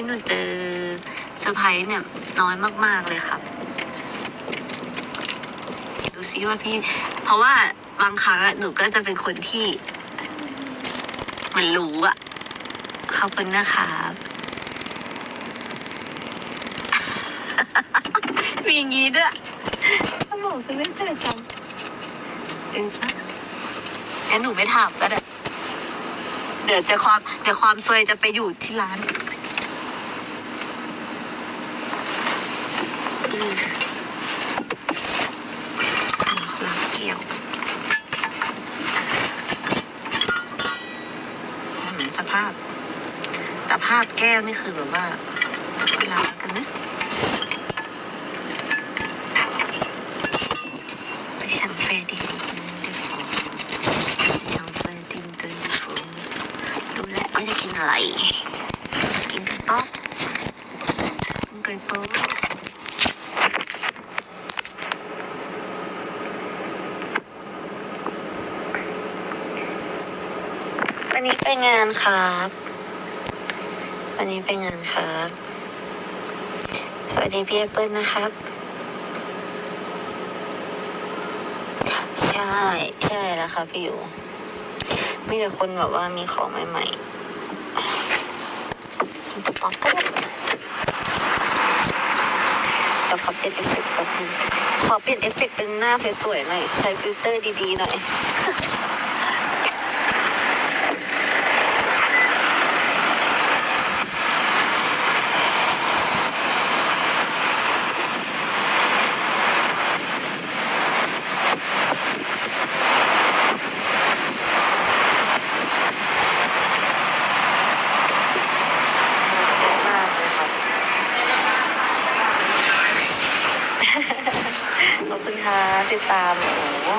ที่หนูเจอเซอร์ไพรส์เนี่ยน้อยมาก ๆ เลยครับ ดูซิว่าพี่ เพราะว่าบางครั้งอะหนูก็จะเป็นคนที่มันรู้อะขอบคุณนะครับมีอย่างงี้ด้วยถ้าบอกคือไม่เจอจังเออปะงั้นหนูไม่ถามก็ได้ เดี๋ยวจะความเดี๋ยวความซวยจะไปอยู่ที่ร้าน ล้างเกี่ยวสภาพแต่ภาพแก้วนี่คือแบบว่าลากันนะไปช่างเฟรดิงดูฟอช่างเฟรดิงดูฟดูแลวว่าจะกินอะไร กินไก่ป๊อกกินไก่ป๊อก วันนี้ไปงานครับ วันนี้ไปงานครับ สวัสดีพี่แอปเปิลนะครับ ใช่ ใช่แล้วครับพี่อยู่มีแต่คนแบบว่ามีของใหม่ๆสิงคโปร์ก็ได้แต่ขอเปลี่ยนเอฟเฟกต์แป๊บนึงขอเปลี่ยนเอฟเฟกต์เป็นหน้าสวยๆหน่อย ใช้ฟิลเตอร์ดีๆหน่อย มากเลยครับ ขอบคุณค่ะ ติดตามโอ้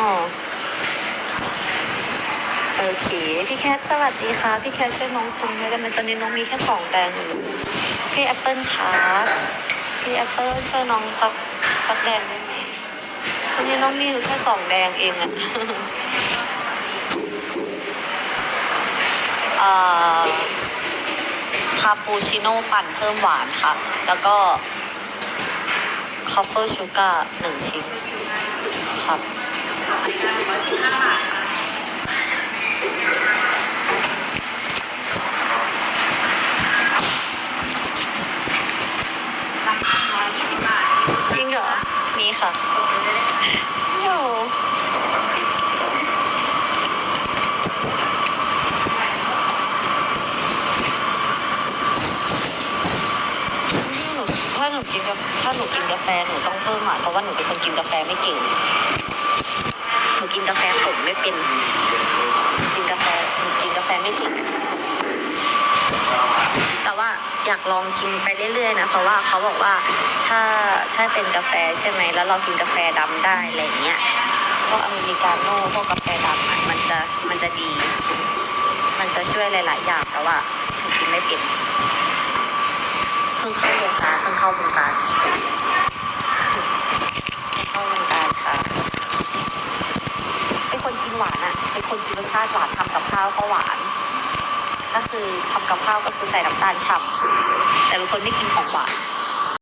โอเค พี่แคทสวัสดีค่ะ พี่แคทช่วยน้องคุณด้วยได้ไหมตอนนี้น้องมีแค่สองแดงอยู่ พี่แอปเปิลค่ะพี่แอปเปิลช่วยน้องสักสักแดงได้ไหมตอนนี้น้องมีอยู่แค่สองแดงเองอะเอ่อคาปูชิโน่ปั่นเพิ่มหวานค่ะ แล้วก็คอฟเฟอร์ชูการ์หนึ่งชิ้น ครับจริงเหรอมีค่ะโอ้ถ้าหนูกินกาถ้าหนูกินกาแฟหนูต้องเพิ่มหวานเพราะว่าหนูเป็นคนกินกาแฟไม่เก่งห นูกินกาแฟขมไม่เป็นกินกาแฟหนูกินกาแฟไม่เก่งอะแต่ว่าอยากลองกินไปเรื่อยๆนะเพราะว่าเขาบอกว่าถ้าถ้าเป็นกาแฟใช่ไหมแล้วเรากินกาแฟดำได้อะไรเงี้ยพวกอเมริกาโน่พวกกาแฟดำมันจะมันจะดี มันจะช่วยหลาย ๆ อย่างแต่ว่าหนูกินไม่เป็นเพิ่งเข้าวงการเพิ่งเข้าวงการเพิ่งเข้าวงการค่ะ เป็นคนกินหวานอะเป็นคนกินรสชาติหวานทำกับ ข้าวก็หวาน ก็คือทำกับข้าวก็คือใส่น้ำตาลฉ่ำแต่เป็นคนไม่กินของหวาน